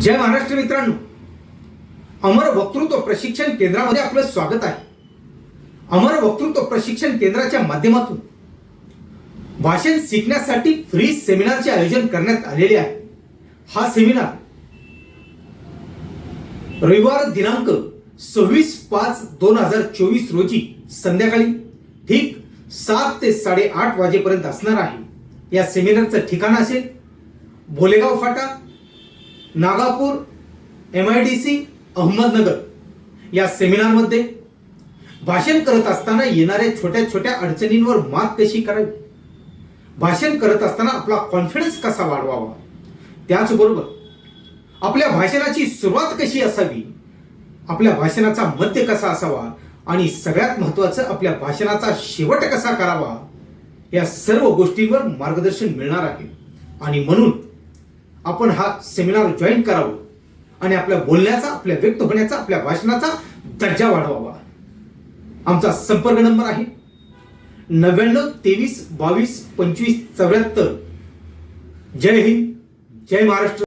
जय महाराष्ट्र मित्रांनो. अमर वक्तृत्व प्रशिक्षण केंद्रामध्ये आपलं स्वागत आहे. अमर वक्तृत्व प्रशिक्षण केंद्राच्या माध्यमातून भाषण शिकण्यासाठी फ्री सेमिनारचे आयोजन करण्यात आलेले आहे. हा सेमिनार रविवार दिनांक सव्वीस पाच दोन हजार चोवीस रोजी संध्याकाळी ठीक सात ते साडेआठ वाजेपर्यंत असणार आहे. या सेमिनारचं ठिकाण असेल भोलेगाव फाटा Nagapur M I D C Ahmednagar. या सेमिनारमध्ये भाषण करत असताना येणाऱ्या छोट्या छोट्या अडचणींवर मात कशी करावी? भाषण करत असताना आपला कॉन्फिडन्स कसा वाढवावा? त्याचबरोबर आपल्या भाषणाची सुरुवात कशी असावी? आपल्या भाषणाचा मध्य कसा असावा? आणि सगळ्यात महत्वाचं आपल्या भाषणाचा शेवट कसा करावा? या सर्व गोष्टींवर मार्गदर्शन मिळणार आहे. आणि म्हणून आपण हा सेमिनार जॉईन करावं आणि आपल्या बोलण्याचा आपल्या व्यक्त होण्याचा आपल्या भाषणाचा दर्जा वाढवावा. आमचा संपर्क नंबर आहे नव्याण्णव तेवीस बावीस पंचवीस चौऱ्याहत्तर. जय हिंद जय महाराष्ट्र.